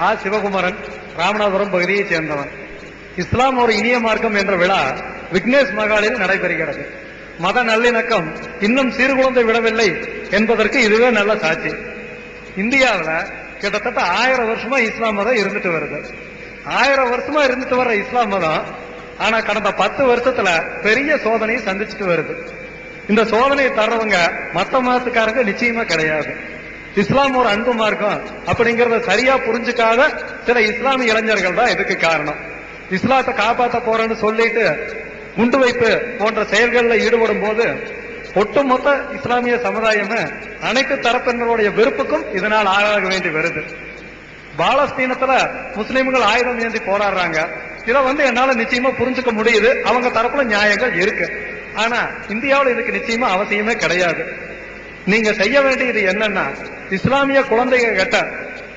ஆ சிவகுமரன் ராமநாதபுரம் பகுதியைச் சேர்ந்தவன். இஸ்லாம் ஒரு இனிய மார்க்கம் என்ற விழா விக்னேஷ் மகாலில் நடைபெறுகிறது. மத நல்லிணக்கம் இன்னும் சீர்குலைந்து விடவில்லை என்பதற்கு இதுவே நல்ல சாட்சி. இந்தியாவில் கிட்டத்தட்ட ஆயிரம் வருஷமா இஸ்லாம் மதம் இருந்துட்டு வருது. ஆயிரம் வருஷமா இருந்துட்டு வர்ற இஸ்லாம் மதம் ஆனா கடந்த பத்து வருஷத்துல பெரிய சோதனையை சந்திச்சுட்டு வருது. இந்த சோதனையை தர்றவங்க மத்த மதத்துக்காரங்க நிச்சயமா கிடையாது. இஸ்லாம் ஒரு அன்பு மார்க்கம். அப்படிங்கறத சரியா புரிஞ்சுக்காத சில இஸ்லாமிய இளைஞர்கள் தான் இதுக்கு காரணம். இஸ்லாத்தை காப்பாற்ற போறேன்னு சொல்லிட்டு குண்டு வைப்பு போன்ற செயல்களில் ஈடுபடும் போது ஒட்டுமொத்த இஸ்லாமிய சமுதாயமே அனைத்து தரப்பினருடைய வெறுப்புக்கும் இதனால் ஆளாக வேண்டி வருது. பாலஸ்தீனத்துல முஸ்லிம்கள் ஆயுதம் ஏந்தி போராடுறாங்க. இதை வந்து என்னால நிச்சயமா புரிஞ்சுக்க முடியுது. அவங்க தரப்புல நியாயங்கள் இருக்கு. ஆனா இந்தியாவில் இதுக்கு நிச்சயமா அவசியமே கிடையாது. நீங்க செய்ய வேண்டியது என்னன்னா இஸ்லாமிய குழந்தைங்க கிட்ட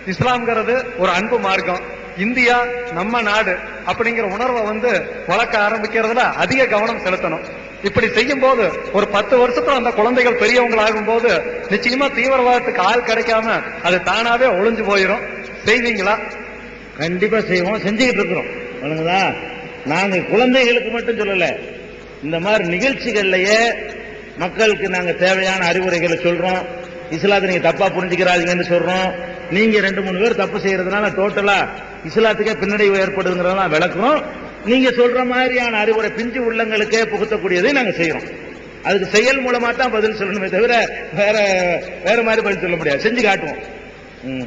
இஸ்லாம்ங்கிறது ஒரு அன்பு மார்க்கம். இந்தியா நம்ம நாடு அப்படிங்கிற உணர்வை வந்து வளர்க்க ஆரம்பிக்கிறதுல அதிக கவனம் செலுத்தணும். இப்படி செய்யும் போது ஒரு பத்து வருஷத்துல அந்த குழந்தைகள் பெரியவங்களாகும் போது நிச்சயமா தீவிரவாதத்துக்கு ஆள் கிடைக்காம அது தானாவே ஒளிஞ்சு போயிடும் செய்வீங்களா? கண்டிப்பா செய்வோம். செஞ்சுக்கிட்டு இருக்கிறோம். வணங்குதா நாங்க குழந்தைகளுக்கு மட்டும் சொல்லல. இந்த மாதிரி நிகழ்ச்சிகள்லயே மக்களுக்கு நாங்க தேவையான அறிவுரைகளை சொல்றோம். இஸ்லாத்தை நீங்க தப்பா புரிஞ்சுக்கிறாதீங்கன்னு சொல்றோம். நீங்க ரெண்டு மூணு பேர் தப்பு செய்யறதுனால டோட்டலா இஸ்லாத்துக்கே பின்னடைவு ஏற்படுதுங்கிறதெல்லாம் விளக்குறோம். நீங்க சொல்ற மாதிரியான அறிவுரை பிஞ்சு உள்ளங்களுக்கே புகுத்தக்கூடியதை நாங்க செய்யறோம் அதுக்கு செயல் மூலமா தான் பதில் சொல்லணுமே தவிர வேற வேற மாதிரி பதில் சொல்ல முடியாது. செஞ்சு காட்டுவோம். ம்.